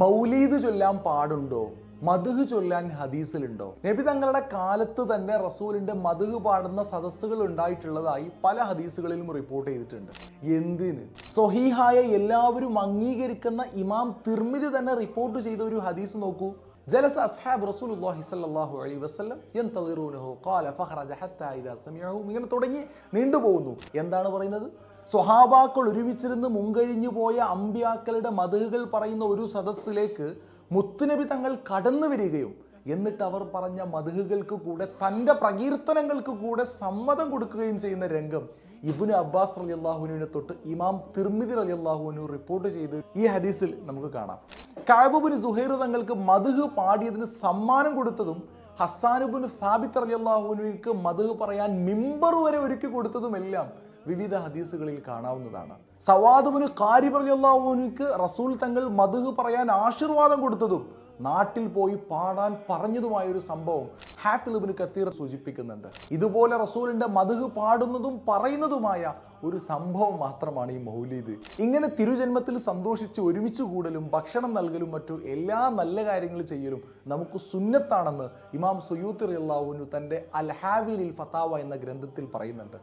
മൗലീദ് ചൊല്ലാൻ പാടുണ്ടോ? മധുഹ് ചൊല്ലാൻ ഹദീസിലുണ്ടോ? നബി തങ്ങളുടെ കാലത്ത് തന്നെ റസൂലിന്റെ മധുഹ് പാടുന്ന സദസ്സുകൾ ഉണ്ടായിട്ടുള്ളതായി പല ഹദീസുകളിലും റിപ്പോർട്ട് ചെയ്തിട്ടുണ്ട്. എന്തിന്? സൊഹീഹായ എല്ലാവരും അംഗീകരിക്കുന്ന ഇമാം തിർമിതി തന്നെ റിപ്പോർട്ട് ചെയ്ത ഒരു ഹദീസ് നോക്കൂ. ജലസ അസ്ഹാബ് റസൂലുള്ളാഹി സ്വല്ലല്ലാഹു അലൈഹി വസല്ലം യന്തളിറൂനഹു ഖാല ഫഖറജ ഹത്താ ഇദാ സമിഅഹു ഇങ്ങനെ തുടങ്ങി നീണ്ടുപോകുന്നു എന്താണ് പറയുന്നത്? സ്വഹാബാക്കൾ ഒരുമിച്ചിരുന്ന് മുൻകഴിഞ്ഞു പോയ അമ്പ്യാക്കളുടെ മതകുകൾ പറയുന്ന ഒരു സദസ്സിലേക്ക് മുത്തുനബി തങ്ങൾ കടന്നു വരികയും എന്നിട്ട് അവർ പറഞ്ഞ മതകുകൾക്ക് കൂടെ തന്റെ പ്രകീർത്തനങ്ങൾക്ക് കൂടെ സമ്മതം കൊടുക്കുകയും ചെയ്യുന്ന രംഗം ഇബുന് അബ്ബാസ് അലി അള്ളാഹുനുവിനെ തൊട്ട് ഇമാം തിർമിതി അലി അള്ളാഹുവിനു റിപ്പോർട്ട് ചെയ്ത് ഈ ഹദീസിൽ നമുക്ക് കാണാം. കാബുബിന് സുഹൈർ തങ്ങൾക്ക് മധുഹ് പാടിയതിന് സമ്മാനം കൊടുത്തതും ഹസാനുബിന് സാബിത്ത് അലി അള്ളാഹുവിനക്ക് മധുഹ് പറയാൻ മിമ്പർ വരെ ഒരുക്കി കൊടുത്തതുമെല്ലാം വിവിധ ഹദീസുകളിൽ കാണാവുന്നതാണ്. സവാദുബിന് കാരി അള്ളാഹുവിനക്ക് റസൂൽ തങ്ങൾ മധുഹ് പറയാൻ ആശീർവാദം കൊടുത്തതും നാട്ടിൽ പോയി പാടാൻ പറഞ്ഞതുമായ ഒരു സംഭവം ഹാഫിലിബിന് കത്തീർ സൂചിപ്പിക്കുന്നുണ്ട്. ഇതുപോലെ റസൂലിന്റെ മധുഹ് പാടുന്നതും പറയുന്നതുമായ ഒരു സംഭവം മാത്രമാണ് ഈ മൗലീദ്. ഇങ്ങനെ തിരുജന്മത്തിൽ സന്തോഷിച്ച് ഒരുമിച്ച് കൂടലും ഭക്ഷണം നൽകലും മറ്റു എല്ലാ നല്ല കാര്യങ്ങൾ ചെയ്യലും നമുക്ക് സുന്നത്താണെന്ന് ഇമാം സുയൂത്ത് അള്ളാഹുനു തന്റെ അൽഹാവിൽ ഹാവിലിൽ ഫത്താവ എന്ന ഗ്രന്ഥത്തിൽ പറയുന്നുണ്ട്.